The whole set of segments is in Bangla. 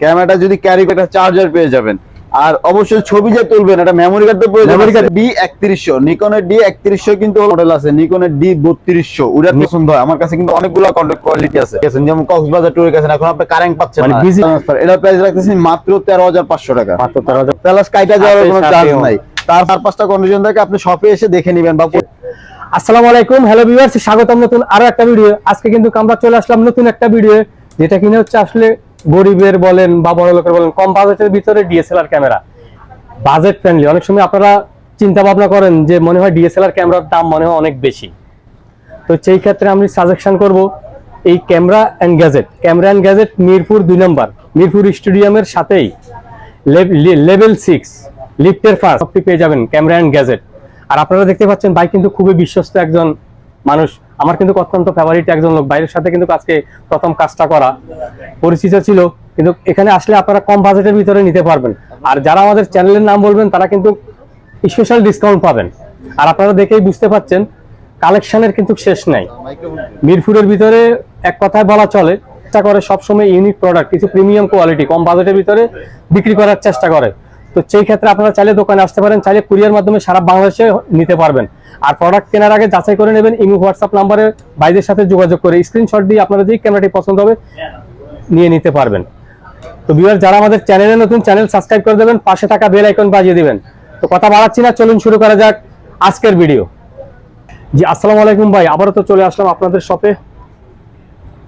ক্যামেরাটা যদি ক্যারি করে চার্জার পেয়ে যাবেন। আর অবশ্যই ছবি যে তুলবেন এটা মেমোরি কার্ড তো প্রয়োজন Memory আছে। ডি একত্রিশশো নিকনের ডি একত্রিশশো কিন্তু মডেল আছে। নিকনের ডি বত্রিশশো। ওটা পছন্দ হয় আমার কাছে কিন্তু অনেকগুলো কন্ট্যাক্ট কোয়ালিটি আছে। যেমন কক্সবাজার ট্যুরে গেছেন এখন আপনি কারেন্ট পাচ্ছেন মানে busy- এটা প্রাইস রাখতেছি মাত্র তেরো হাজার পাঁচশো টাকা। মাত্র তেরো হাজার প্লাস কাইটা যাওয়ার কোনো চার্জ নাই। তার চার পাঁচটা কন্ডিশন থাকে আপনি শপে এসে দেখে নেবেন বা আসসালামু আলাইকুম। হ্যালো ভিউয়ার্স স্বাগতম নতুন আরও একটা ভিডিও আজকে কিন্তু আমরা চলে আসলাম নতুন একটা ভিডিও যেটা কিনা হচ্ছে আসলে গরিবের বলেন বা বড় লোকের বলেন, কম বাজেটের ভিতরে ডিএসএলআর ক্যামেরা বাজেট ফ্রেন্ডলি অনেক সময় আপনারা চিন্তা ভাবনা করেন যে মনে হয় ডিএসএলআর ক্যামেরার দাম মনে হয় অনেক বেশি। তো সেই ক্ষেত্রে আমি সাজেকশন করব, এই camera and gadget camera and gadget Mirpur দুই নম্বর। মিরপুর স্টেডিয়ামের সাথেই। লেভেল সিক্স লিফটের ফার্স্ট পেয়ে যাবেন ক্যামেরা অ্যান্ড গ্যাজেট আর আপনারা দেখতে পাচ্ছেন ভাই কিন্তু খুবই বিশ্বস্ত একজন মানুষ। আমার কিন্তু অত্যন্ত ফেভারিট একজন লোক। বাইরের সাথে কিন্তু আজকে প্রথম কাজটা করা। পরিচিত ছিল, কিন্তু এখানে আসলে আপনারা কম বাজেটের ভিতরে নিতে পারবেন। আর যারা আমাদের চ্যানেলের নাম বলবেন, তারা কিন্তু স্পেশাল ডিসকাউন্ট পাবেন। আর আপনারা দেখেই বুঝতে পাচ্ছেন কালেকশনের কিন্তু শেষ নাই। মিরপুরের ভিতরে এক কথায় বলা চলে, চেষ্টা করে সবসময় ইউনিক প্রোডাক্ট কিছু প্রিমিয়াম কোয়ালিটি কম বাজেটের ভিতরে বিক্রি করার চেষ্টা করে। তো সেই ক্ষেত্রে আপনারা চাইলে দোকানে আসতে পারেন, চাইলে কুরিয়ার মাধ্যমে সারা বাংলাদেশে নিতে পারবেন। আর প্রোডাক্ট কেনার আগে যাচাই করে নেবেন, ইমো হোয়াটসঅ্যাপ নাম্বারে বাইরের সাথে যোগাযোগ করে স্ক্রিনশট দিয়ে আপনারা যেই ক্যামেরাটি পছন্দ হবে নিয়ে নিতে পারবেন। তো ভিউয়ার যারা আমাদের চ্যানেলে নতুন চ্যানেল সাবস্ক্রাইব করে দেবেন, পাশে থাকা বেল আইকন বাজিয়ে দিবেন। তো কথা বাড়াচ্ছি না, চলুন শুরু করা যাক আজকের ভিডিও জি, আসসালামু আলাইকুম ভাই, আবারও তো চলে আসলাম আপনাদের শপে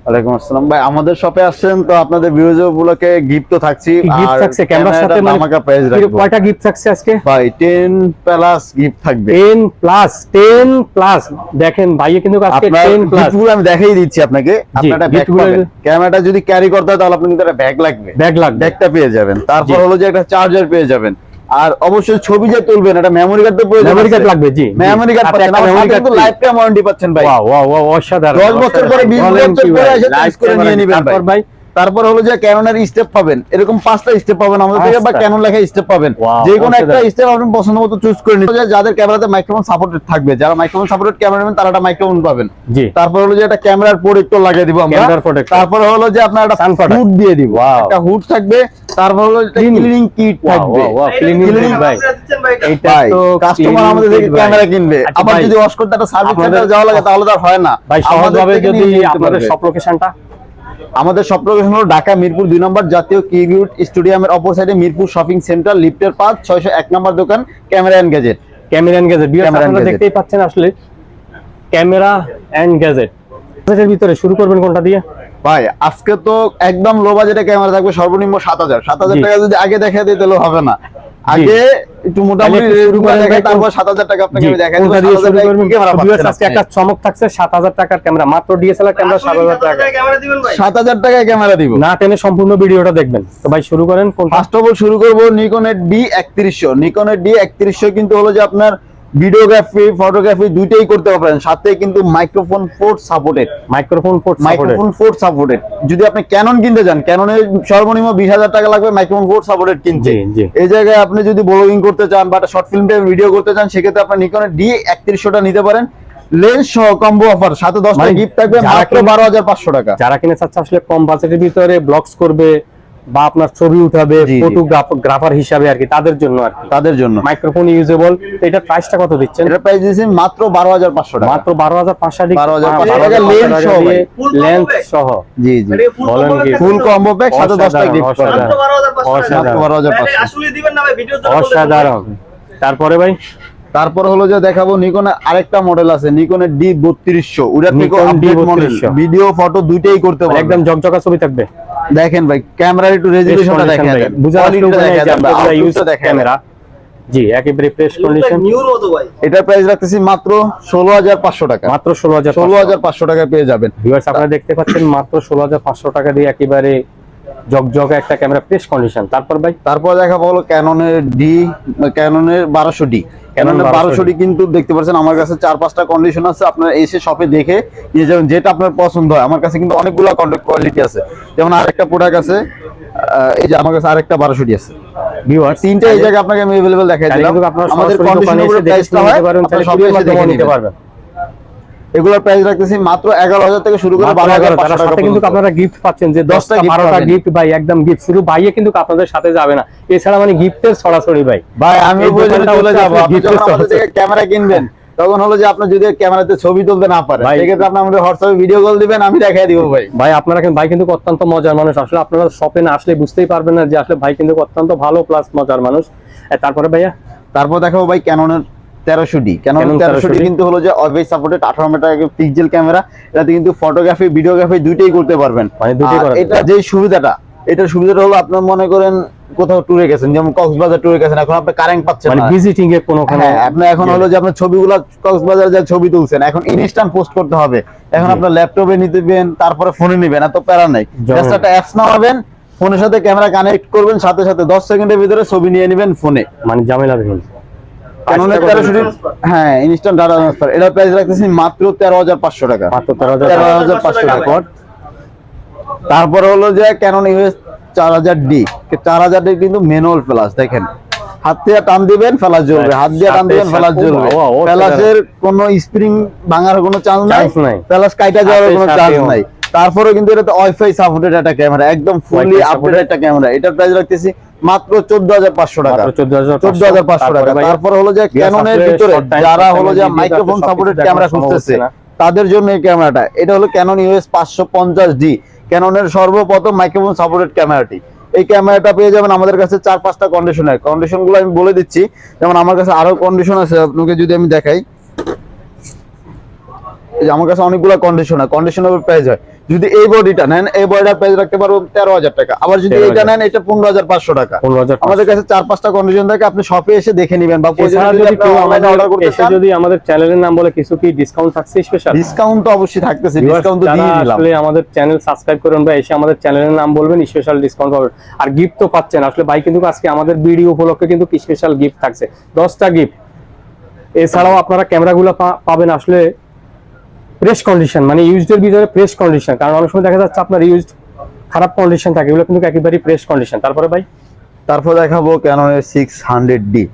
ওয়ালাইকুম আসসালাম। ভাই আমাদের শপে আসছেন তো আপনাদের উপলক্ষে গিফট তো থাকছি। গিফট থাকছে ক্যামেরার সাথে ক্যামেরাটার মানে প্রাইস রাখব। কয়টা গিফট থাকছে আজকে? ভাই 10 প্লাস গিফট থাকবে। 10 প্লাস 10 প্লাস দেখেন ভাইয়ে কিন্তু আজকে 10 প্লাস আমি দেখাই দিচ্ছি আপনাকে। আপনারা ব্যাগ পাবেন। ক্যামেরাটা যদি ক্যারি করতে হয় তাহলে আপনি কিন্তু একটা ব্যাগ লাগবে। ব্যাগ লাগবে। ব্যাগটা পেয়ে যাবেন। তারপর। হলো যে একটা চার্জার পেয়ে যাবেন। আর অবশ্যই ছবি যে তুলবেন এটা মেমোরি কার্ড তো প্রয়োজন মেমোরি কার্ড লাগবে জি মেমোরি কার্ড পাচ্ছেন একটা আমার মেমোরি কার্ড কিন্তু লাইফ টাইম ওয়ারেন্টি পাচ্ছেন ভাই। ওয়াও ওয়াও ওয়াও অসাধারণ 10 বছর পরে 20 বলেন বছর পরে? এসে চেঞ্জ করে নিয়ে নেবেন তারপর ভাই? তারপর হলো যে ক্যানোনের স্টেপ পাবেন। এরকম পাঁচটা স্টেপ পাবেন আমাদের থেকে বা। ক্যানন লেখা স্টেপ পাবেন। যে কোনো একটা স্টেপ আপনি পছন্দ মতো চুজ করে নিতে যাদের ক্যামেরাতে মাইক্রোফোন সাপোর্টেড থাকবে যারা মাইক্রোফোন সাপোর্টেড ক্যামেরা নেবেন তারা একটা মাইক্রোফোন পাবেন। জি। তারপর হলো যে একটা ক্যামেরার প্রোটেক্টর লাগিয়ে দিব আমরা। তারপর হলো যে আপনার একটা হুড দিয়ে দিব। একটা হুড থাকবে তারপর হলো ক্লিনিং কিট থাকবে। ক্লিনিং Cleaning ভাই ভাই তো কাস্টমার আমাদের থেকে ক্যামেরা কিনবে। আচ্ছা আবার যদি ওয়াশ করতে একটা সার্ভিস সেন্টার যাওয়া লাগে তাহলে তো আর হয় না। ভাই সহজভাবে যদি আপনাদের সব লোকেশনটা আমাদের সব লোকেশন হলো ঢাকা মিরপুর দুই নম্বর জাতীয় কিউট স্টেডিয়ামের অপর সাইডে মিরপুর শপিং সেন্টার লিফটের পাঁচ ছয়শো এক নম্বর দোকান camera and gadget camera and gadget আপনারা দেখতেই পাচ্ছেন আসলে ক্যামেরা এন্ড গ্যাজেট গ্যাজেটের ভিতরে শুরু করবেন কোনটা দিয়ে? ভাই আজকে তো একদম লো বাজেটে ক্যামেরা থাকবে সর্বনিম্ন সাত হাজার। সাত হাজার টাকা যদি আগে দেখা দিই তাহলে হবে না। আগে একটু মোটামুটি শুরু শুরু করে তারপর সাত হাজার টাকা আপনাকে আমি দেখাই ভিউয়ার্স আজকে একটা চমক থাকছে 7000 টাকার ক্যামেরা। মাত্র ডিএসএলআর ক্যামেরা 7000 টাকা। সাত হাজার টাকায় ক্যামেরা দিব। না টেনে সম্পূর্ণ ভিডিওটা দেখবেন। তো ভাই শুরু করেন ফার্স্ট অফ অল শুরু করব নিকনের ডি একত্রিশশো। নিকনের ডি একত্রিশশো কিন্তু হলো যে আপনার ভিডিওগ্রাফি ফটোগ্রাফি দুইটাই করতে পারবেন। সাথে কিন্তু microphone port supported microphone port microphone port supported যদি আপনি ক্যানন কিনতে যান ক্যাননের সর্বনিম্ন বিশ হাজার টাকা লাগবে মাইক্রোফোন পোর্ট সাপোর্টেড কিনতে। এই জায়গায় আপনি যদি ব্লগিং করতে চান বা শর্ট ফিল্ম টাইপ ভিডিও করতে চান সেক্ষেত্রে আপনি নিকনের ডি একত্রিশশোটা নিতে পারেন। লেন্স সহ কম্বো অফার সাথে দশটা মানে গিফট থাকবে মাত্র বারো হাজার পাঁচশো টাকা। যারা কিনে চাচ্ছে আসলে কম বাজেটের ভিতরে ব্লগস করবে বা আপনার ছবি উঠাবে। ফটোগ্রাফার হিসাবে আর কি তাদের জন্য আর কি। তাদের জন্য। মাইক্রোফোন ইউজেবল এটা প্রাইসটা কত দিচ্ছেন? এটা প্রাইস দিয়েছি মাত্র বারো হাজার পাঁচশো টাকা। মাত্র বারো হাজার পাঁচশো 12,500 টাকা। lens সহ লেন্স সহ। জি জি। বলেন কি? ফুল কম্বো প্যাক সাথে দশটা অসাধারণ, গিফট অসাধারণ। মাত্র বারো হাজার পাঁচশো অসাধারণ। তারপরে ভাই? তারপর হলো যে দেখাবো নিকনের আরেকটা মডেল আছে নিকনের ডি বত্রিশশো। ওটা থেকে আপডেট মডেল ভিডিও ফটো দুইটাই করতে মানে পারবেন একদম জকজকা ছবি থাকবে। দেখেন ভাই ক্যামেরার একটু রেজুলেশনটা দেখেন ভাই, বুঝা ইউজ ক্যামেরা জি একেবারে ফ্রেশ কন্ডিশন এটার প্রাইস রাখতেছি মাত্র ষোলো হাজার পাঁচশো টাকা। মাত্র ষোলো হাজার ষোলো হাজার পাঁচশো টাকা পেয়ে যাবেন। ভিউয়ার্স আপনারা দেখতে পাচ্ছেন মাত্র ষোলো হাজার পাঁচশো টাকা দিয়ে একেবারে একটা ক্যামেরা কন্ডিশন তারপর ভাই? তারপর দেখা ক্যাননের ডি ক্যাননের বারোশো ডি ক্যাননের বারোশো ডি কিন্তু দেখতে পাচ্ছেন আমার কাছে চার পাঁচটা কন্ডিশন আছে এসে শপে দেখে যেমন যেটা আপনার পছন্দ হয়। আমার কাছে কিন্তু অনেকগুলো কোয়ালিটি আছে। যেমন আরেকটা প্রোডাক্ট আছে এই যে আমার কাছে আরেকটা বারোশো ডি আছে। তিনটা এই জায়গায় আপনাকে আমি অ্যাভেলেবেল দেখাই দিলাম। আমাদের কন্ডিশন সবাই দেখে নিতে পারবেন। এগুলোর প্রাইস রাখতেছি মাত্র এগারো হাজার থেকে শুরু করে বারো হাজার সাথে কিন্তু আপনারা গিফট পাচ্ছেন যে দশটা বারোটা গিফট ভাই একদম গিফট শুধু ভাইয়ে কিন্তু আপনাদের সাথে যাবে না। এছাড়া মানে গিফটের ছড়াছড়ি ভাই। ভাই আমি চলে যাব। আপনার ক্যামেরা কিনবেন তখন হলো যে আপনি যদি ক্যামেরাতে ছবি তুলতে না পারেন সেক্ষেত্রে আপনি আমাদের হোয়াটসঅ্যাপে ভিডিও কল দিবেন আমি দেখাই দিব ভাই। ভাই আপনারা ভাই কিন্তু অত্যন্ত মজার মানুষ। আসলে আপনারা শপে না আসলে বুঝতেই পারবেন না যে আসলে ভাই কিন্তু অত্যন্ত ভালো প্লাস মজার মানুষ। তারপরে ভাইয়া? তারপর দেখাবো ভাই ক্যাননের তেরোশো ডি। ক্যানন তেরোশো ডি কিন্তু হলো যে অলওয়েজ সাপোর্টেড আঠারো মিটার পিক্সেল ক্যামেরা এটাতে কিন্তু ফটোগ্রাফি ভিডিওগ্রাফি দুইটাই করতে পারবেন। মানে এটা যে সুবিধাটা এটার সুবিধাটা হলো আপনার মনে করেন কোথাও ট্যুরে গেছেন যেমন কক্সবাজার ট্যুরে গেছেন এখন আপনি কারেন্ট পাচ্ছেন মানে ভিজিটিং এ কোনো কোনো হ্যাঁ আপনি এখন হলো যে আপনার ছবিগুলো কক্সবাজার যা ছবি তুলছেন এখন ইনস্ট্যান্ট পোস্ট করতে হবে। এখন। আপনার ল্যাপটপে নিতেবেন তারপরে ফোনে নেবেন এত প্যারা নাই। জাস্ট একটা অ্যাপস নামাবেন ফোনের সাথে ক্যামেরা কানেক্ট করবেন সাথে সাথে 10 সেকেন্ডের ভিতরে ছবি নিয়ে নেবেন ফোনে মানে ঝামেলাবিহীন ক্যাননের 1300 হ্যাঁ ইনস্ট্যান্ট ডাটা ট্রান্সফার এটার প্রাইস রাখতেছি মাত্র 13500 টাকা। মাত্র তেরো হাজার পাঁচশো টাকা। তারপরে হলো যে ক্যানন ইউএস চার হাজার ডি চার হাজার ডি কিন্তু ম্যানুয়াল দেখেন। হাত দিয়ে টান দিবেন ফ্ল্যাশ জ্বলবে। হাত দিয়ে টান দিবেন সাথে জ্বলবে। ও, কোনো স্প্রিং ভাঙার কোনো চান্স নাই। ফ্ল্যাশ কাইটা যাওয়ার কোনো চান্স নাই। তারপরে কিন্তু এটা ওয়াইফাই সাপোর্টেড একটা ক্যামেরা একদম ফুললি আপডেট একটা ক্যামেরা এটার প্রাইস রাখতেছি মাত্র চোদ্দ হাজার পাঁচশো টাকা। চোদ্দ হাজার পাঁচশো। টাকা। তারপর হলো যে ক্যাননের ভিতরে যারা হলো যে মাইক্রোফোন সাপোর্টেড ক্যামেরা খুঁজতেছে তাদের জন্য এই ক্যামেরাটা এটা হলো ক্যানন ইউএস পাঁচশো পঞ্চাশ ডি ক্যাননের সর্বপ্রথম মাইক্রোফোন সাপোর্টেড ক্যামেরাটি এই ক্যামেরাটা পেয়ে যাবেন আমাদের কাছে চার পাঁচটা কন্ডিশনের কন্ডিশনগুলো আমি বলে দিচ্ছি। যেমন আমার কাছে আরও কন্ডিশন আছে আপনাকে যদি আমি দেখাই। আমার কাছে অনেকগুলো কন্ডিশনার কন্ডিশনার প্রাইস হয়। যদি এই বডিটা নেন এই বডিটার প্রাইস রাখতে পারব তেরো হাজার টাকা। আবার যদি 13,000 এটা নেন এটা পনেরো হাজার পাঁচশো টাকা। পনেরো হাজার আমাদের কাছে চার পাঁচটা কন্ডিশন থাকে আপনি শপে এসে দেখে নেবেন বা যদি আমাদের চ্যানেলের নাম বলে কিছু কি ডিসকাউন্ট থাকছে স্পেশাল ডিসকাউন্ট তো অবশ্যই থাকতেছে ডিসকাউন্ট তো দিয়ে দিলাম আসলে আমাদের চ্যানেল সাবস্ক্রাইব করুন বা এসে আমাদের চ্যানেলের নাম বলবেন স্পেশাল ডিসকাউন্ট পাবেন। আর গিফট তো পাচ্ছেন। আসলে ভাই কিন্তু আজকে আমাদের ভিডিও উপলক্ষে কিন্তু স্পেশাল গিফট থাকছে? দশটা গিফট এছাড়াও আপনারা ক্যামেরাগুলো পাবেন। আসলে প্রেস কন্ডিশন মানে ইউজড এর ভিতরে প্রেস কন্ডিশন কারণ অনেক সময় দেখা যাচ্ছে আপনার ইউজড খারাপ কন্ডিশন থাকে এগুলো কিন্তু একেবারেই প্রেস কন্ডিশন তারপরে ভাই? তারপর দেখাবো ক্যাননের সিক্স হান্ড্রেড ডি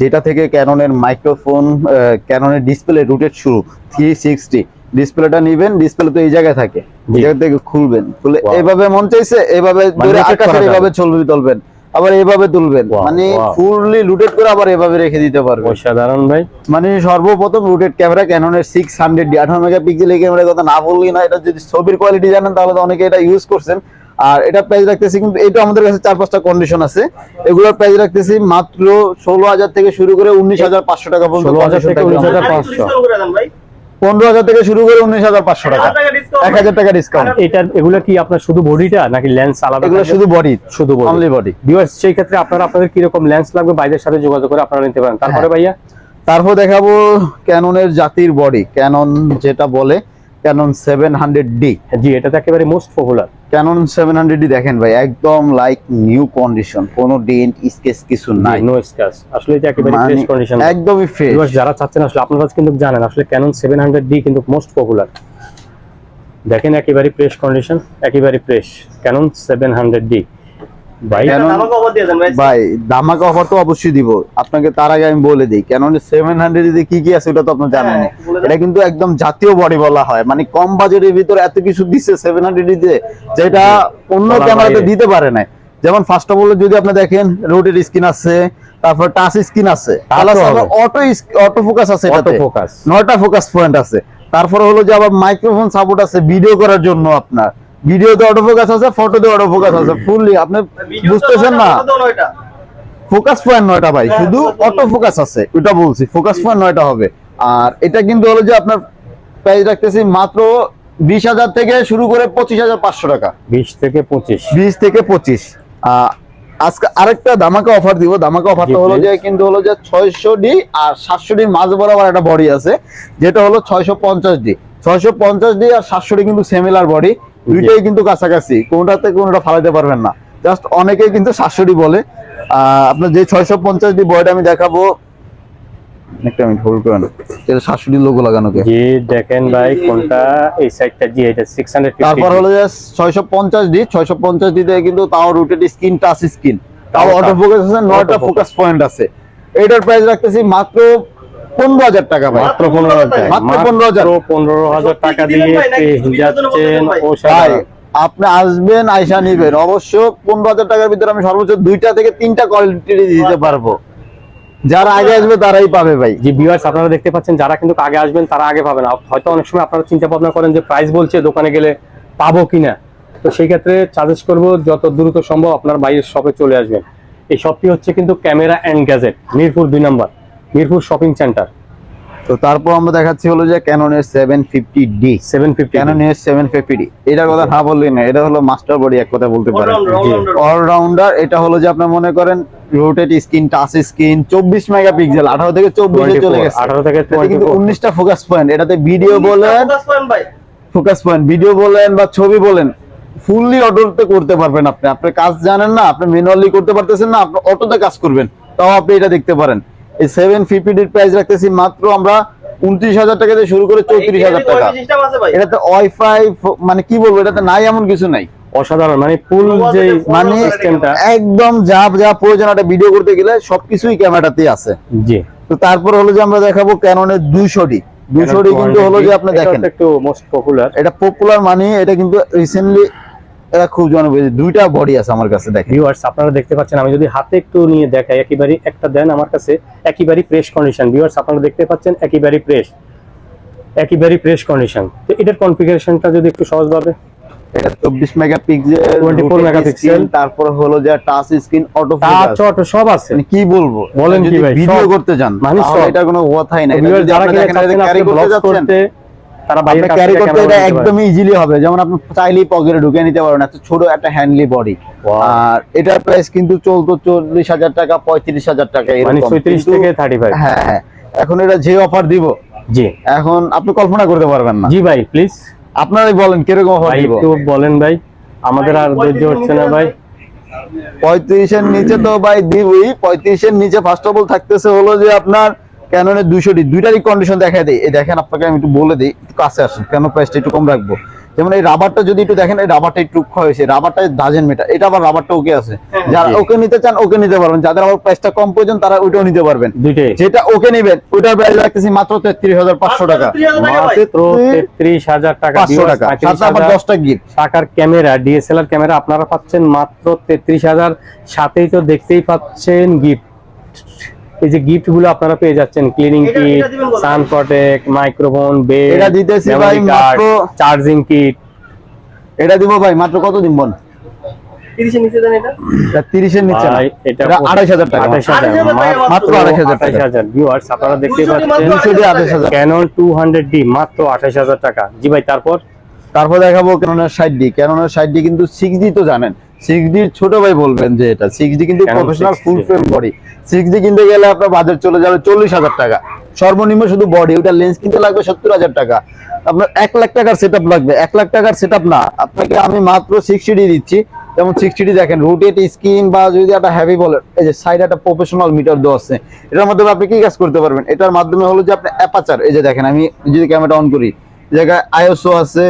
যেটা থেকে ক্যাননের মাইক্রোফোন ক্যাননের ডিসপ্লে রুটেড শুরু থ্রি সিক্সটি ডিসপ্লেটা নিবেন ডিসপ্লে তো এই জায়গায় থাকে। এই জায়গা থেকে খুলবেন খুলে এভাবে মন চাইছে এভাবে ধরে আকাশের এভাবে চলবে তুলবেন। আবার এভাবে তুলবেন। মানে ফুললি লুটেড করে আবার এভাবে রেখে দিতে পারবেন। অসাধারণ ভাই। মানে সর্বপ্রথম রুটেড ক্যামেরা ক্যাননের সিক্স হান্ড্রেড ডি আঠারো মেগাপিক্সেল এই ক্যামেরার কথা না বললি না এটা যদি ছবির কোয়ালিটি জানেন তাহলে তো অনেকে এটা ইউজ করছেন। আর এটা প্রাইস রাখতেছি কিন্তু এটা আমাদের কাছে চার পাঁচটা কন্ডিশন আছে। এগুলোর প্রাইস রাখতেছি মাত্র ষোলো হাজার থেকে শুরু করে উনিশ হাজার পাঁচশো টাকা পর্যন্ত 16,000 থেকে 19,000 পনেরো হাজার থেকে শুরু করে উনিশ হাজার পাঁচশো টাকা। এক হাজার টাকা ডিসকাউন্ট এটা এগুলো কি আপনার শুধু বডিটা নাকি লেন্স আলাদা এগুলো শুধু বডি শুধু বডি অনলি বডি ভিউয়ার্স সেই ক্ষেত্রে আপনারা আপনাদের কীরকম লেন্স লাগবে? বাইরের সাথে যোগাযোগ করে আপনারা নিতে পারেন। তারপরে হ্যাঁ। ভাইয়া? তারপর দেখাবো ক্যাননের জাতির বডি ক্যানন যেটা বলে Canon seven hundred D G এটা তো একেবারে মোস্ট পপুলার ক্যানন সেভেন হান্ড্রেডই দেখেন ভাই একদম লাইক নিউ কন্ডিশন কোন ডেন্ট স্কেচ কিছু নাই। নো স্কেচ আসলে এটা একেবারে মানে ফ্রেশ কন্ডিশন একদমই ফ্রেশ যারা চাচ্ছেন আসলে আপনারা কিন্তু জানেন আসলে ক্যানন 700D কিন্তু মোস্ট পপুলার দেখেন একেবারে ফ্রেশ কন্ডিশন একেবারে ফ্রেশ ক্যানন 700D ভাই Canon- ভাই ধামাকা অফার তো অবশ্যই দিব। আপনাকে তার আগে আমি বলে দিই ক্যানন সেভেন হান্ড্রেড কি কি আছে ওটা তো আপনি জানেন। হ্যাঁ। এটা কিন্তু একদম জাতীয় বডি বলা হয়। মানে কম বাজেটের ভিতরে এত কিছু দিচ্ছে সেভেন হান্ড্রেড যেটা অন্য ক্যামেরাতে দিতে পারে না যেমন ফার্স্ট অফ অল যদি আপনি দেখেন রোডের স্ক্রিন আছে তারপর টাচ স্ক্রিন আছে অটো অটো ফোকাস আছে অটো ফোকাস নয়টা ফোকাস পয়েন্ট আছে। তারপরে হলো যে আবার মাইক্রোফোন সাপোর্ট আছে ভিডিও করার জন্য আপনার। ভিডিওতে অটো ফোকাস আছে ফটোতে অটো ফোকাস আছে ফুললি আপনি বুঝতেছেন না? ফোকাস পয়েন্ট নয়টা। ভাই শুধু অটো ফোকাস আছে ওটা বলছি ফোকাস পয়েন্ট নয়টা হবে। আর এটা কিন্তু হলো যে আপনার প্রাইস রাখতেছি মাত্র বিশ হাজার থেকে শুরু করে পঁচিশ হাজার পাঁচশো টাকা। 20 থেকে 25 বিশ থেকে পঁচিশ। আহ, আজকে আরেকটা ধামাকা অফার দিব। ধামাকা অফারটা হলো যে কিন্তু হলো যে ছয়শো ডি আর সাতশো ডির মাঝ বরাবর একটা বডি আছে যেটা হলো ছয়শো পঞ্চাশ ডি। ছয়শো পঞ্চাশ ডি আর সাতশো ডি কিন্তু সেমিলার বডি দুইটাই কিন্তু কাছাকাছি কোনটাতে কোনটা ফালাতে পারবেন না। জাস্ট অনেকেই কিন্তু সাতশো বলে। আপনার যে ছয়শো পঞ্চাশ ডি বডি আমি দেখাবো। একটা মিনিট হোল্ড করেন। এটা সাতশো লোগো লাগানো কে জি দেখেন ভাই কোনটা? এই সাইডটা জি এটা 650 তারপর হলো যে ছয়শো পঞ্চাশ ডি কিন্তু তাও রুটেড স্ক্রিন টাচ স্ক্রিন তাও তাও অটো ফোকাস আছে নয়টা ফোকাস পয়েন্ট আছে। এটার প্রাইস রাখতেছি মাত্র পনেরো হাজার টাকা ভাই। মাত্র পনেরো হাজার মাত্র 15,000 মাত্র পনেরো হাজার টাকা দিয়ে যাচ্ছেন ভাই আপনি আসবেন আইসা নিবেন। অবশ্য পনেরো হাজার টাকার ভিতরে আমি সর্বোচ্চ দুইটা থেকে তিনটা কোয়ালিটি দিতে পারব। যারা আগে আসবে তারাই পাবে ভাই। যে ভিউয়ার্স আপনারা দেখতে পাচ্ছেন যারা কিন্তু আগে আসবেন তারা আগে পাবেন আপ- হয়তো অনেক সময় আপনারা চিন্তা ভাবনা করেন যে প্রাইস বলছে দোকানে গেলে পাবো কিনা। তো সেই ক্ষেত্রে সাজেস্ট করব যত দ্রুত সম্ভব আপনার বাইরের শপে চলে আসবেন। এই শপটি হচ্ছে কিন্তু ক্যামেরা অ্যান্ড গ্যাজেট মিরপুর দুই নম্বর। Mirpur shopping centre. তো তারপর আমরা দেখাচ্ছি হলো যে ক্যাননের seven fifty D seven fifty ক্যাননের seven fifty D এটার কথা না বললেই না এটা হলো মাস্টার বডি এক কথা বলতে পারেন। অলরাউন্ডার এটা হলো যে আপনার মনে করেন রোটেট স্ক্রিন টাচ স্ক্রিন চব্বিশ মেগাপিক্সেল আঠারো থেকে চব্বিশে চলে গেছে। আঠারো থেকে কিন্তু উনিশটা ফোকাস পয়েন্ট এটাতে ভিডিও বলেন ফোকাস পয়েন্ট ভিডিও বলেন বা ছবি বলেন ফুললি অটোতে করতে পারবেন আপনি। আপনি কাজ জানেন না আপনি ম্যানুয়ালি করতে পারতেছেন না আপনি অটোতে কাজ করবেন তাও আপনি এটা দেখতে পারেন। এই সেভেন ফিফটির প্রাইস রাখতেছি মাত্র আমরা উনত্রিশ হাজার টাকা থেকে শুরু করে চৌত্রিশ হাজার টাকা। এটাতে ওয়াইফাই মানে কি বলব এটাতে নাই এমন কিছু নাই। অসাধারণ মানে ফুল যে মানে সিস্টেমটা একদম যা যা প্রয়োজন একটা ভিডিও করতে গেলে সবকিছুই ক্যামেরাতেই আছে। জি। তো তারপর হলো যে আমরা দেখাবো ক্যাননের দুইশো ডি দুইশো ডি কিন্তু হলো যে আপনি এটা দেখেন। একটু মোস্ট পপুলার এটা পপুলার মানে এটা কিন্তু রিসেন্টলি এটা খুব জনপ্রিয়। দুইটা বডি আছে আমার কাছে দেখেন। ভিউয়ার্স আপনারা দেখতে পাচ্ছেন আমি যদি হাতে একটু নিয়ে দেখাই একেবারে একটা দেন আমার কাছে একেবারে প্রেস কন্ডিশন ভিউয়ার্স আপনারা দেখতে পাচ্ছেন একেবারে প্রেস একেবারে প্রেস কন্ডিশন তো এটার কনফিগারেশনটা যদি একটু সহজভাবে। এটা চব্বিশ মেগাপিক্সেল 24 megapixel, তারপর হলো যে touch screen auto touch auto সব আছে। কি বলব? বলেন কি যদি ভাই, ভিডিও করতে চান মানে এটা কোনো কথাই না যারা করতে তারা আপনি ক্যারি করতে এটা নিতে ইজিলি হবে। যেমন আপনি চাইলেই পকেটে ঢুকে নিতে পারবেন এত ছোট একটা হ্যান্ডলি বডি আর এটার প্রাইস কিন্তু চলতো চল্লিশ হাজার টাকা পঁয়ত্রিশ হাজার টাকা মানে এরকম। 36 কিন্তু- থেকে 35 হ্যাঁ হ্যাঁ। এখন এটা যে অফার দিব জি। এখন আপনি কল্পনা করতে পারবেন না। জি ভাই প্লিজ আপনারাই বলেন কীরকম অফার ভাই দিব? একটু বলেন ভাই। আমাদের আর ধৈর্য হচ্ছে না ভাই। পঁয়ত্রিশের নিচে তো ভাই দিবই। পঁয়ত্রিশের নিচে ফার্স্ট অফ অল থাকতেছে হলো যে আপনার ক্যাননের দুইশো ডি দুইটারই কন্ডিশন দেখা দেয় এই দেখেন আপনাকে আমি একটু বলে দিই একটু কাছে আসুন কেন প্রাইসটা একটু কম রাখব? যেমন এই রাবারটা যদি একটু দেখেন এই রাবারটা একটু ক্ষয় হয়েছে রাবারটা ডাজেন মেটা এটা আবার রাবারটা ওকে আছে। যারা ওকে নিতে চান ওকে নিতে পারবেন যাদের আবার প্রাইসটা কম প্রয়োজন তারা ওইটাও নিতে পারবেন। দুইটাই। যেটা ওকে নিবেন ওইটার প্রাইস রাখতেছি মাত্র তেত্রিশ হাজার পাঁচশো টাকা। তেত্রিশ হাজার টাকা পাঁচশো টাকা। সাথে আবার দশটা গিফট টাকার ক্যামেরা ডিএসএলআর ক্যামেরা আপনারা পাচ্ছেন মাত্র তেত্রিশ হাজার সাথেই তো দেখতেই পাচ্ছেন গিফট এই যে গিফটগুলো আপনারা পেয়ে যাচ্ছেন cleaning kit. Sun protect microphone bed এটা দিতেছি ভাই মাত্র চার্জিং কিট এটা দিব ভাই মাত্র কত দিন বল? তিরিশের নিচে দেন এটা। এটা তিরিশের নিচে না। এটা এটা আড়াইশ হাজার টাকা। মাত্র ভিউয়ার্স আপনারা দেখতে পাচ্ছেন দিয়ে আঠাশ হাজার ক্যানন টু হান্ড্রেড ডি মাত্র আঠাশ হাজার টাকা। জি ভাই তারপর? তারপর দেখাবো ক্যাননের ষাট ডি ক্যাননের ষাট ডি কিন্তু সিক্স ডি তো জানেন। ছোট ভাই বলবেন যে এটা। কিন্তু প্রফেশনাল ফুল ফ্রেম বডি কিনতে গেলে আপনার বাজার চলে যাবে চল্লিশ হাজার টাকা। সর্বনিম্ন শুধু বডি ওটা লেন্স কিনতে লাগবে সত্তর হাজার টাকা। আপনার লাখ টাকার লাগবে। লাখ টাকার না। আপনাকে আমি মাত্র সিক্সটি দিচ্ছি। যেমন সিক্সটি দেখেন রোটেট স্ক্রিন বা যদি একটা হেভি বলেন এই যে সাইড একটা প্রফেশনাল মিটার দেওয়া আছে এটার মাধ্যমে আপনি কি কাজ করতে পারবেন? এটার মাধ্যমে হলো যে আপনি অ্যাপাচার এই যে দেখেন আমি যদি ক্যামেরা অন করি জায়গায় আইএসও আছে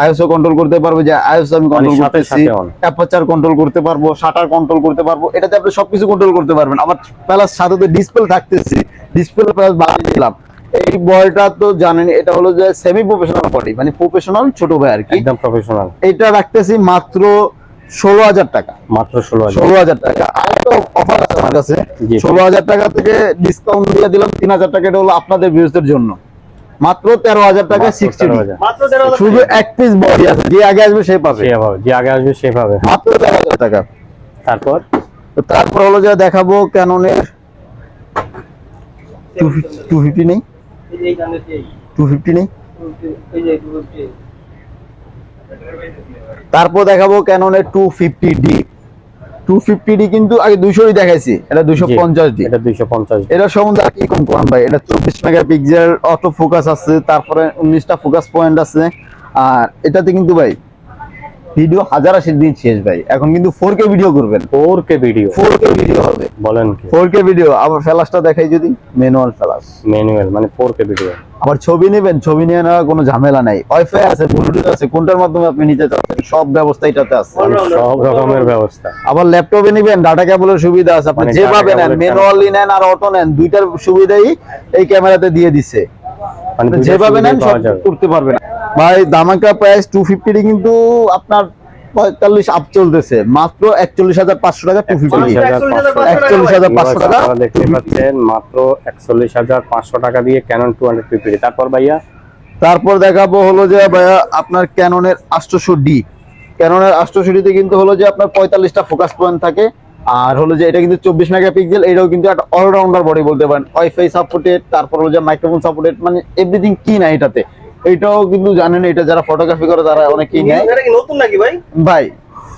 আইএসও কন্ট্রোল করতে পারব যে আইএসও আমি কন্ট্রোল করতেছি। অ্যাপাচার কন্ট্রোল করতে পারব শাটার কন্ট্রোল করতে পারব এটাতে আপনি সবকিছু কন্ট্রোল করতে পারবেন। প্লাস সাথে তো ডিসপ্লে থাকতেছি ডিসপ্লে প্লাস বাড়িয়ে দিলাম এই বয়টা তো জানেন এটা হলো যে সেমি প্রফেশনাল বডি মানে প্রফেশনাল ছোট ভাই আর কি। একদম প্রফেশনাল এটা রাখতেছি মাত্র ষোলো হাজার টাকা। মাত্র ষোলো হাজার। ষোলো হাজার টাকা। আরেকটা অফার আছে আমার কাছে। ষোলো হাজার টাকা থেকে ডিসকাউন্ট দিয়ে দিলাম তিন হাজার টাকা এটা হলো আপনাদের ভিউজদের জন্য। মাত্র তেরো হাজার টাকা সিক্সটি 13,000 মাত্র দেড় হাজার শুধু এক পিস বডি আছে যে আগে আসবে সে পাবে। যে আগে আসবে সে পাবে। মাত্র তেরো হাজার টাকা। তারপর? তারপর হলো যে দেখাবো ক্যাননের টু ফিফটি নেই। টু ফিফটি নেই। তারপর দেখাবো ক্যাননের two fifty D two fifty D কিন্তু আগে দুইশোই দেখাইছি এটা দুইশো জি, পঞ্চাশ ডি। এটা দুইশো পঞ্চাশ এটা সম্বন্ধে আর কি কম কম ভাই? এটা চব্বিশ মেগাপিক্সেল অটো ফোকাস আছে তারপরে উনিশটা ফোকাস পয়েন্ট আছে। আর এটাতে কিন্তু ভাই ভিডিও হাজার আশি দিন শেষ ভাই। এখন কিন্তু ফোর কে ভিডিও করবেন। Four K video four K video হবে। বলেন ফোর কে ভিডিও আবার ফ্ল্যাশটা দেখাই যদি। ম্যানুয়াল ফ্ল্যাশ ম্যানুয়াল মানে ফোর কে ভিডিও আবার ছবি নেবেন ছবি নিয়ে নেওয়ার কোনো ঝামেলা নাই। ওয়াইফাই আছে ব্লুটুথ আছে কোনটার মাধ্যমে আপনি নিতে চাচ্ছেন? সব ব্যবস্থা এটাতে আছে। সব রকমের ব্যবস্থা। আবার ল্যাপটপে নিবেন ডাটা কেবলের সুবিধা আছে। আপনি মানে যেভাবে নেন ম্যানুয়ালি নেন আর অটো নেন দুইটার সুবিধাই এই ক্যামেরাতে দিয়ে দিছে। যেভাবে নেন সব করতে পারবেন। ভাই দামাকা প্রাইস টু ফিফটি কিন্তু আপনার পঁয়তাল্লিশ আপ চলতেছে মাত্র একচল্লিশ হাজার পাঁচশো টাকা টু ফিফটি একচল্লিশ হাজার পাঁচশো টাকা। দেখতে পাচ্ছেন মাত্র একচল্লিশ হাজার পাঁচশো টাকা দিয়ে ক্যানন টু হান্ড্রেড ফিফটি তারপর ভাইয়া? তারপর দেখাবো হলো যে ভাইয়া আপনার ক্যাননের আষ্টশো ডি ক্যাননের আষ্টশো ডিতে কিন্তু হলো যে আপনার পঁয়তাল্লিশটা ফোকাস পয়েন্ট থাকে। আর হলো যে এটা কিন্তু চব্বিশ মেগাপিক্সেল এটাও কিন্তু একটা অলরাউন্ডার বডি বলতে পারেন। ওয়াইফাই সাপোর্টেড তারপর হলো যে মাইক্রোফোন সাপোর্টেড মানে এভরিথিং কি না এটাতে। এটাও কিন্তু জানেন এটা যারা ফটোগ্রাফি করে তারা অনেকেই নেয়। নতুন নাকি ভাই? ভাই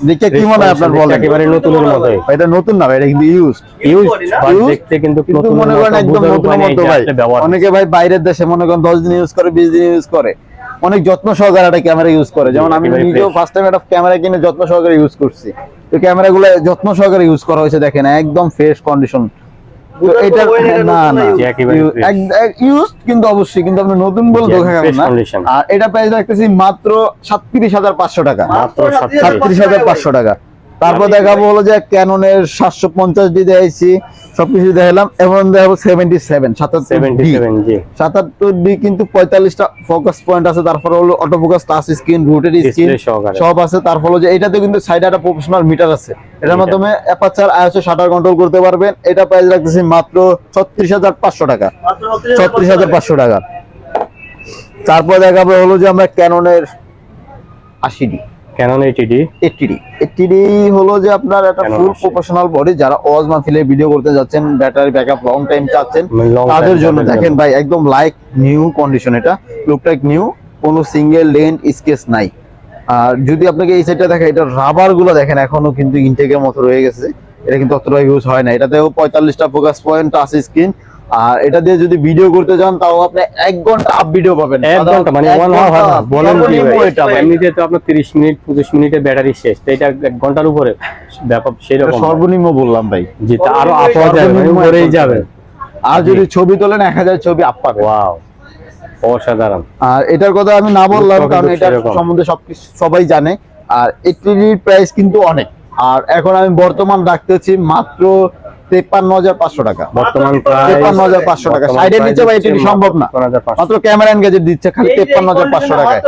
দেখে কি মনে হয় আপনার বলেন? একেবারে নতুনের মতোই। এটা নতুন না ভাই এটা কিন্তু ইউজ ইউজ body না? But Use? দেখতে কিন্তু কিন্তু মনে করেন একদম নতুন মতো ভাই। আসলে অনেকে ভাই বাইরের দেশে মনে করেন দশ দিন ইউজ করে বিশ দিন ইউজ করে। অনেক যত্ন সহকারে একটা ক্যামেরা ইউজ করে। যেমন আমি নিজেও ফার্স্ট টাইম একটা ক্যামেরা কিনে যত্ন সহকারে ইউজ করছি। তো ক্যামেরাগুলো যত্ন সহকারে ইউজ করা হয়েছে দেখেন একদম ফ্রেশ কন্ডিশন এটা কোনো way নেই, এটা না না। use। যে একেবারে fresh। ইউজ কিন্তু অবশ্যই কিন্তু আপনি নতুন বলে ধোকা খাবেন না। আর এটা প্রাইস রাখতেছি মাত্র সাতত্রিশ হাজার পাঁচশো টাকা। মাত্র সাতত্রিশ হাজার পাঁচশো টাকা। তারপর দেখাবো হলো যে ক্যাননের সাতশো পঞ্চাশ ডি দেখাইছি সবকিছু দেখালাম এবং দেখাবো সেভেন্টি সেভেন সাতাত্তর সেভেন্টি ডি সেভেন জি। সাতাত্তর ডি কিন্তু পঁয়তাল্লিশটা ফোকাস পয়েন্ট আছে তারপর হলো auto focus touch screen rotated screen সব আছে তারপর হলো যে এটাতে কিন্তু সাইডে একটা প্রফেশনাল মিটার আছে। এটার মাধ্যমে অ্যাপারচার আইএসও শাটার কন্ট্রোল করতে পারবেন। এটা প্রাইস রাখতেছি মাত্র ছত্রিশ হাজার পাঁচশো টাকা। ছত্রিশ হাজার পাঁচশো টাকা। তারপর দেখাবো হলো যে আমরা ক্যাননের আশি D Canon eighty D HD HD হলো যে আপনার একটা ফুল প্রফেশনাল বডি যারা ওয়াজ মাহফিলে ভিডিও করতে যাচ্ছেন ব্যাটারি ব্যাকআপ লং টাইম চাচ্ছেন তাদের জন্য দেখেন ভাই একদম লাইক নিউ কন্ডিশন এটা। লুক লাইক নিউ কোনো সিঙ্গেল লেন্থ স্কেচ নাই। আর যদি আপনাকে এই সাইডটা দেখেন এটা রাবারগুলো দেখেন এখনও কিন্তু ইনটেকের মতো রয়ে গেছে। এটা কিন্তু অতটা ইউজ হয় না। এটাতেও পঁয়তাল্লিশটা ফোকাস পয়েন্ট টাচ স্ক্রিন আর এটা দিয়ে যদি ভিডিও করতে যান তাও আপনি এক ঘণ্টা আপ ভিডিও পাবেন। এক ঘণ্টা মানে ওয়ান আওয়ার বলেন কি এটা ভাই। এমনিতে তো আপনার তিরিশ মিনিট পঁচিশ মিনিটের ব্যাটারি শেষ তো এটা এক ঘণ্টার উপরে ব্যাপার এটা সেরকম সর্বনিম্ন বললাম ভাই। জি তা আরও আপ যাবে মানে উপরেই যাবে। আর যদি ছবি তোলেন এক হাজার ছবি আপ পাবেন ওয়াও অসাধারণ। আর এটার কথা আমি না বললাম কারণ এটা সম্বন্ধে সবকিছু সবাই জানে। আর এটির প্রাইস কিন্তু অনেক। আর এখন আমি বর্তমান রাখতেছি মাত্র তেপ্পান্ন হাজার পাঁচশো টাকা। বর্তমান তেপ্পান্ন হাজার পাঁচশো টাকা। সাইডের নিচে ভাই এটি সম্ভব না? মাত্র ক্যামেরা এনগেজের দিচ্ছে খালি তেপ্পান্ন হাজার পাঁচশো টাকায়।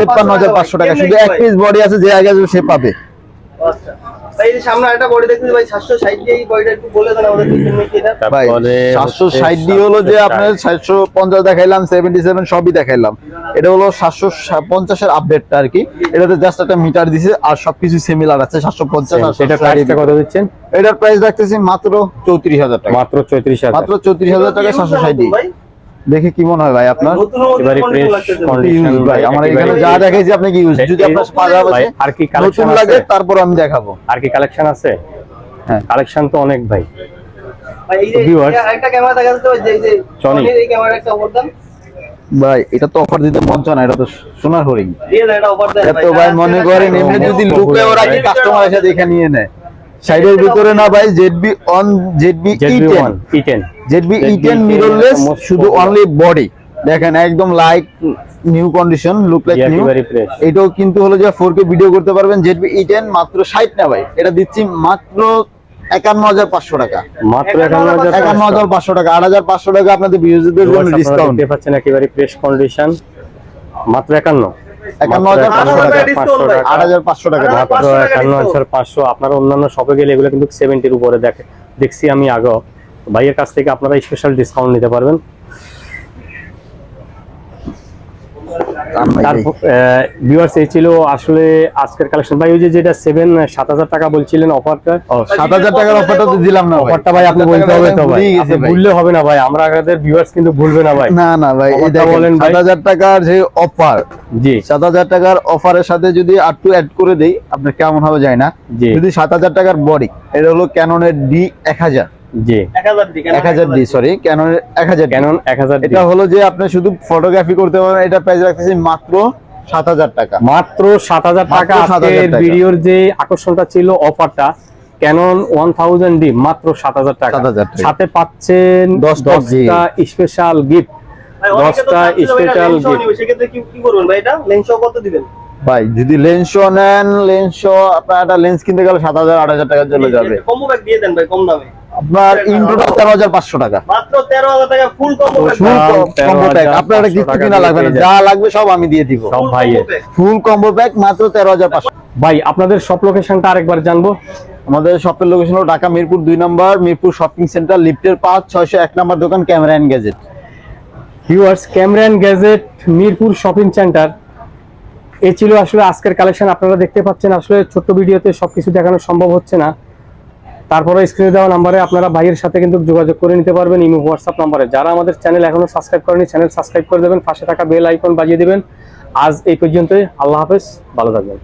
তেপ্পান্ন হাজার পাঁচশো টাকা শুধু এক পিস বডি আছে যে আগে সে পাবে। ভাই এই যে সামনে একটা বডি দেখতেছি ভাই 760 দিয়ে এই বডিটা একটু বলে দেন আমাদের কিচেন কি এটা ভাই সাতশো ষাট দিয়ে হলো যে আপনার সাতশো পঞ্চাশ দেখাইলাম সবই দেখাইলাম। এটা হলো সাতশো পঞ্চাশের আপডেটটা আর কি। এটাতে জাস্ট একটা মিটার দিছে আর সবকিছু সিমিলার আছে সাতশো পঞ্চাশ কত দিচ্ছেন? এটার প্রাইস রাখতেছি মাত্র চৌত্রিশ হাজার টাকা। মাত্র চৌত্রিশ হাজার। মাত্র চৌত্রিশ হাজার টাকা সাতশো ষাট ভাই? দেখে কি মনে হয় ভাই আপনার? এবারে fresh লাগতেছে ভাই। আমার এখানে যা দেখাইছি আপনি কি ইউজ যদি আপনার পাওয়া ভাই, আর কি কালেকশন লাগে আছে? তারপর আমি দেখাবো। আর কি কালেকশন আছে? হ্যাঁ। কালেকশন তো অনেক ভাই। ভাই এই যে একটা ক্যামেরা দেখা যাচ্ছে ভাই যে এই যে Sony। এই ক্যামেরা একটা অফার দেন। ভাই এটা তো অফার দিতে মন চায় না এটা তো সোনার হরিণ। তো ভাই মনে করেন এমনি যদি লুকে ওরা কি কাস্টমার এসে দেখে নিয়ে নেয়। সাইডের ভিতরে না ভাই ZV on ZV E ten ZV E ten E10 mirrorless শুধু. অনলি বডি দেখেন একদম like new condition look like new এটাও কিন্তু হলো যে ভিডিও করতে পারবেন জেডবি মাত্র ষাট না ভাই? এটা দিচ্ছি মাত্র টাকা। মাত্র টাকা। আট হাজার পাঁচশো টাকা আপনাদের বিউজদের জন্য ডিসকাউন্ট দেখতে পাচ্ছেন একেবারে ফ্রেশ কন্ডিশন মাত্র একান্ন। একান্ন হাজার পাঁচশো টাকা। টাকা। আট হাজার পাঁচশো টাকা। আট দাম। মাত্র 500 টাকা একান্ন হাজার পাঁচশো। আপনার অন্যান্য শপে গেলে এগুলো কিন্তু সেভেন্টির উপরে দেখে। দেখছি আমি আগেও। ভাইয়ের কাছ থেকে আপনারা স্পেশাল ডিসকাউন্ট নিতে পারবেন। ভিউয়ার্স এই ছিল আসলে আজকের কালেকশন ভাই ওই যে যেটা টাকা বলছিলেন অফারটা টাকার অফারটা তো দিলাম না ভাই। অফারটা ভাই আপনি বলতে হবে তো ভাই। আপনি ভুললে হবে না ভাই। আমরা আমাদের ভিউয়ার্স কিন্তু ভুলবে না ভাই। না না ভাই এই বলেন ভাই। সাত হাজার টাকার যে অফার জি। সাত হাজার টাকার অফারের সাথে যদি আর টু অ্যাড করে দেই আপনার কেমন হবে যায় না। যদি সাত হাজার টাকার বডি এটা হলো ক্যাননের ডি এক হাজার। জি। 1000 দিকে এক হাজার ডি সরি ক্যাননের এক হাজার ক্যানন এক হাজার এটা হলো যে আপনি শুধু ফটোগ্রাফি করতে পারবেন এটা প্রাইস রাখতেছি মাত্র সাত হাজার টাকা। মাত্র সাত হাজার টাকা আজকের ভিডিওর যে আকর্ষণটা ছিল অফারটা ক্যানন ওয়ান থাউজেন্ড ডি মাত্র সাত হাজার টাকা। 7,000 টাকা। সাথে পাচ্ছেন স্পেশাল গিফট ভাই, অনেকে তো দশটা চাচ্ছে যে ভাই এটা স্পেশাল গিফট সেক্ষেত্রে কি কি করবেন ভাই এটা? লেন্সও কত দিবেন? ভাই যদি লেন্স নেন লেন্স আপনার একটা লেন্স কিনতে গেলে সাত হাজার আট হাজার টাকা চলে যাবে। ব্যাগ দিয়ে দেন ভাই কম দামে। আপনার ইন্টুটা তেরো হাজার পাঁচশো টাকা। Full combo full combo pack আপনার একটা কিছু কিনা লাগবে না। যা লাগবে সব আমি দিয়ে দিব। সব ভাইয়ের। ফুল কম্বো প্যাক মাত্র তেরো হাজার পাঁচশো। ভাই আপনাদের সব লোকেশনটা আরেকবার জানব। আমাদের শপের লোকেশন হলো ঢাকা মিরপুর দুই নম্বর মিরপুর শপিং সেন্টার লিফটের পাঁচ ছয়শো এক নম্বর দোকান camera and gadget. Viewers camera and gadget Mirpur shopping centre এই ছিল আসলে আজকের কালেকশন আপনারা দেখতে পাচ্ছেন আসলে ছোট্ট ভিডিওতে সবকিছু দেখানো সম্ভব হচ্ছে না। তারপরে স্ক্রিনে দেওয়া নাম্বারে আপনারা ভাইয়ের সাথে কিন্তু যোগাযোগ করে নিতে পারবেন, ইমো হোয়াটসঅ্যাপ নাম্বারে যারা আমাদের চ্যানেল এখনও সাবস্ক্রাইব করেনি চ্যানেল সাবস্ক্রাইব করে দেবেন, পাশে থাকা বেল আইকন বাজিয়ে দেবেন। আজ এই পর্যন্তই, আল্লাহ হাফেজ, ভালো থাকবেন।